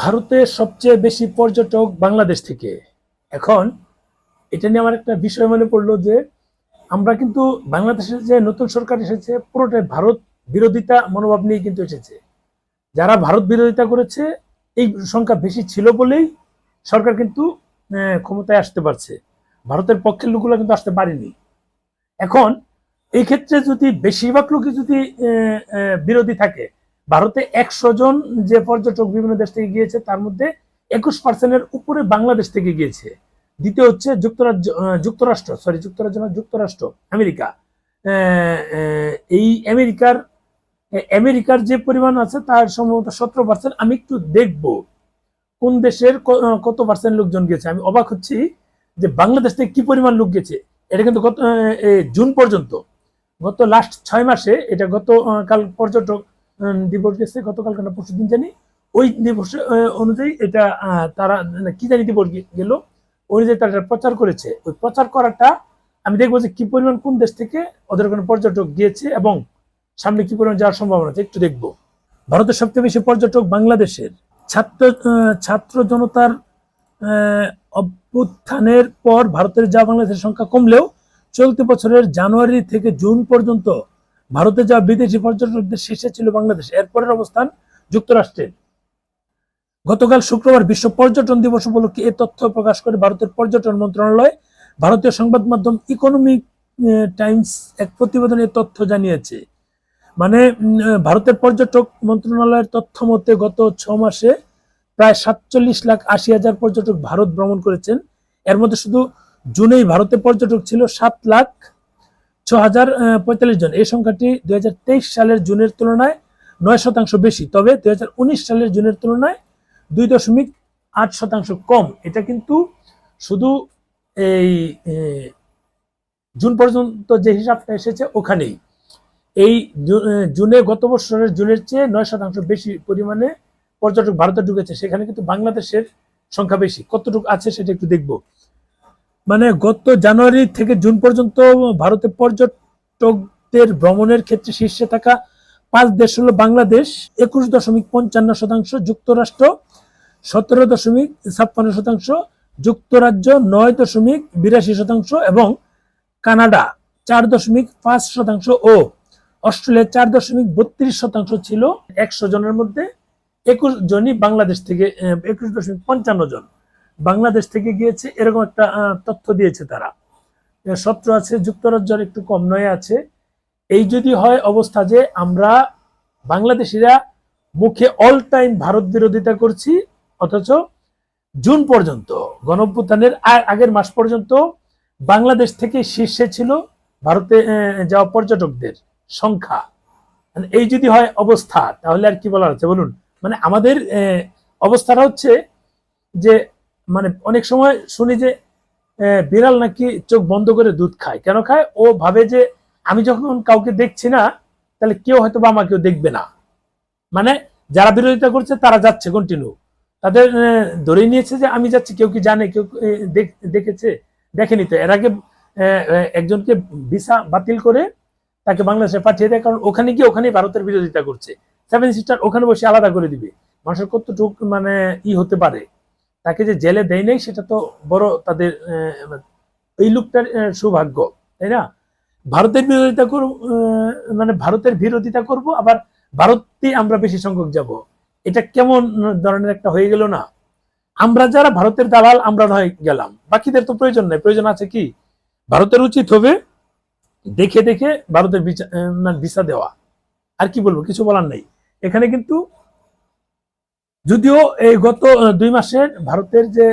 ভারতের সবচেয়ে বেশি পর্যটক বাংলাদেশ থেকে। এখন এটা নিয়ে আমার একটা বিষয় মনে পড়ল যে, আমরা কিন্তু বাংলাদেশের যে নতুন সরকার এসেছে পুরোটাই ভারত বিরোধিতা মনোভাব নিয়ে কিন্তু এসেছে। যারা ভারত বিরোধিতা করেছে, এই সংখ্যা বেশি ছিল বলেই সরকার কিন্তু ক্ষমতায় আসতে পারছে। ভারতের পক্ষের লোকগুলো কিন্তু আসতে পারেনি। এখন এই ক্ষেত্রে যদি বেশিরভাগ লোকই যদি বিরোধী থাকে ভারতে একশো জন যে পর্যটক বিভিন্ন দেশ থেকে গিয়েছে, তার মধ্যে একুশ পার্সেন্টের উপরে বাংলাদেশ থেকে গিয়েছে। দ্বিতীয় হচ্ছে যুক্তরাজ্য যুক্তরাষ্ট্র সরি যুক্তরাজ্য না, যুক্তরাষ্ট্র, আমেরিকা। এই আমেরিকার আমেরিকার যে পরিমাণ আছে, তার সম্ভবত সতেরো পার্সেন্ট আমি একটু দেখব। কোন দেশের কত পার্সেন্ট লোকজন গেছে আমি অবাক হচ্ছি যে বাংলাদেশ থেকে কি পরিমাণ লোক গেছে এটা কিন্তু গত জুন পর্যন্ত। গত লাস্ট ছয় মাসে এটা গত কাল পর্যটক দিবস গেছে কেন? পরশু দিন জানি। ওই দিবস অনুযায়ী এটা তারা মানে কি জানি গে- গেল। অনুযায়ী তারা প্রচার করেছে। ওই প্রচার করাটা আমি দেখব যে কি পরিমাণ কোন দেশ থেকে ওদের ওখানে পর্যটক গিয়েছে এবং সামনে কি পরিমাণ যাওয়ার সম্ভাবনা আছে, একটু দেখব। ভারতের সবচেয়ে বেশি পর্যটক বাংলাদেশের। ছাত্র ছাত্র জনতার অভ্যুত্থানের পর ভারতের যা বাংলাদেশের সংখ্যা কমলেও চলতি বছরের জানুয়ারি থেকে জুন পর্যন্ত ভারতে যা বিদেশি পর্যটকদের শীর্ষে ছিল বাংলাদেশ। এরপরের অবস্থান যুক্তরাষ্ট্রের। গতকাল শুক্রবার বিশ্ব পর্যটন দিবস উপলক্ষে এ তথ্য প্রকাশ করে ভারতের পর্যটন মন্ত্রণালয়। ভারতীয় সংবাদ মাধ্যম ইকোনমিক টাইমস এক প্রতিবেদনে তথ্য জানিয়েছে। মানে ভারতের পর্যটক মন্ত্রণালয়ের তথ্য মতে গত ছ মাসে প্রায় সাতচল্লিশ লাখ আশি হাজার পর্যটক ভারত ভ্রমণ করেছেন। এর মধ্যে শুধু জুনেই ভারতে পর্যটক ছিল সাত লাখ ছ হাজার পঁয়তাল্লিশ জন। এই সংখ্যাটি দুই হাজার তেইশ সালের জুনের তুলনায় নয় শতাংশ বেশি। তবে দুই সালের জুনের তুলনায় দুই দশমিক আট শতাংশ কম। এটা কিন্তু শুধু এই জুন পর্যন্ত যে হিসাবটা এসেছে ওখানেই। এই জুনে গত বছরের জুনের চেয়ে নয় শতাংশ বেশি পরিমাণে পর্যটক ভারতে ঢুকেছে। সেখানে কিন্তু বাংলাদেশের সংখ্যা বেশি। কতটুকু আছে সেটা একটু দেখব। মানে গত জানুয়ারি থেকে জুন পর্যন্ত ভারতে পর্যটকদের ভ্রমণের ক্ষেত্রে শীর্ষে থাকা পাঁচ দেশ হলো বাংলাদেশ, একুশ দশমিক পঞ্চান্ন শতাংশ যুক্তরাষ্ট্র, সতেরো দশমিক ছাপ্পান্ন শতাংশ যুক্তরাজ্য, নয় দশমিক বিরাশি শতাংশ এবং কানাডা চার দশমিক পাঁচ শতাংশ ও অস্ট্রেলিয়া চার দশমিক বত্রিশ শতাংশ ছিল একশো জনের মধ্যে। একুশ জনই বাংলাদেশ থেকে একুশ দশমিক পঞ্চান্ন জন। বাংলাদেশ থেকে গিয়েছে, এরকম একটা তথ্য দিয়েছে তারা। সতেরো আছে, যুক্তরাজ্যের একটু কম নয় আছে। এই যদি হয় অবস্থা যে আমরা বাংলাদেশিরা মুখে অল টাইম ভারত বিরোধিতা করছি, অথচ জুন পর্যন্ত, গণঅভ্যুত্থানের আ- আগের মাস পর্যন্ত বাংলাদেশ থেকে শীর্ষে ছিল ভারতে যাওয়া পর্যটকদের সংখ্যা। মানে এই যদি হয় অবস্থা, তাহলে আর কি বলা হচ্ছে বলুন। মানে আমাদের অবস্থাটা হচ্ছে যে মানে অনেক সময় শুনি যে বিড়াল নাকি চোখ বন্ধ করে দুধ খায়। কেন খায়? ও ভাবে যে, আমি যখন কাউকে দেখছি না, তাহলে কেউ হয়তো বা আমাকেও দেখবে না। মানে যারা বিরোধিতা করছে, তারা যাচ্ছে কন্টিনিউ তাদের ধরে নিয়েছে যে, আমি যাচ্ছি, কেউ কি জানে, কেউ দেখেছে? দেখেনি তো। এর আগে একজনকে ভিসা বাতিল করে তাকে বাংলাদেশে পাঠিয়ে দেয়, কারণ ওখানে গিয়ে ওখানে ভারতের বিরোধিতা করছে। সেভেন সিস্টার ওখানে বসে আলাদা করে দিবে। মানুষের কতটুক মানে ই হতে পারে। তাকে যে জেলে দেয় নাই, সেটা তো বড় তাদের এই লোকটার সৌভাগ্য, তাই না? ভারতের বিরোধিতা করব মানে ভারতের বিরোধিতা করব, আবার ভারতে আমরা বেশি সংখ্যক যাব। এটা কেমন ধরনের একটা হয়ে গেল না? আমরা যারা ভারতের দালাল, আমরা নয় গেলাম। বাকিদের তো প্রয়োজন নেই। প্রয়োজন আছে কি? ভারতের উচিত হবে দেখে দেখে ভারতের মানে ভিসা দেওয়া। আর কি বলব, কিছু বলার নেই। এখানে কিন্তু যদিও এই গত দুই মাসের ভারতের যে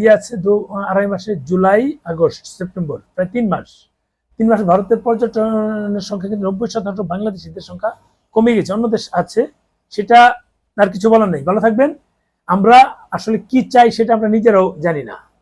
ইয়ে আছে, দু আড়াই মাসে জুলাই, আগস্ট, সেপ্টেম্বর, প্রায় তিন মাস। তিন মাস ভারতের পর্যটনের সংখ্যা কিন্তু নব্বই শতাংশ বাংলাদেশিদের সংখ্যা কমে গেছে, অন্য দেশ আছে। সেটা আর কিছু বলার নেই। ভালো থাকবেন। আমরা আসলে কি চাই সেটা আমরা নিজেরাও জানি না।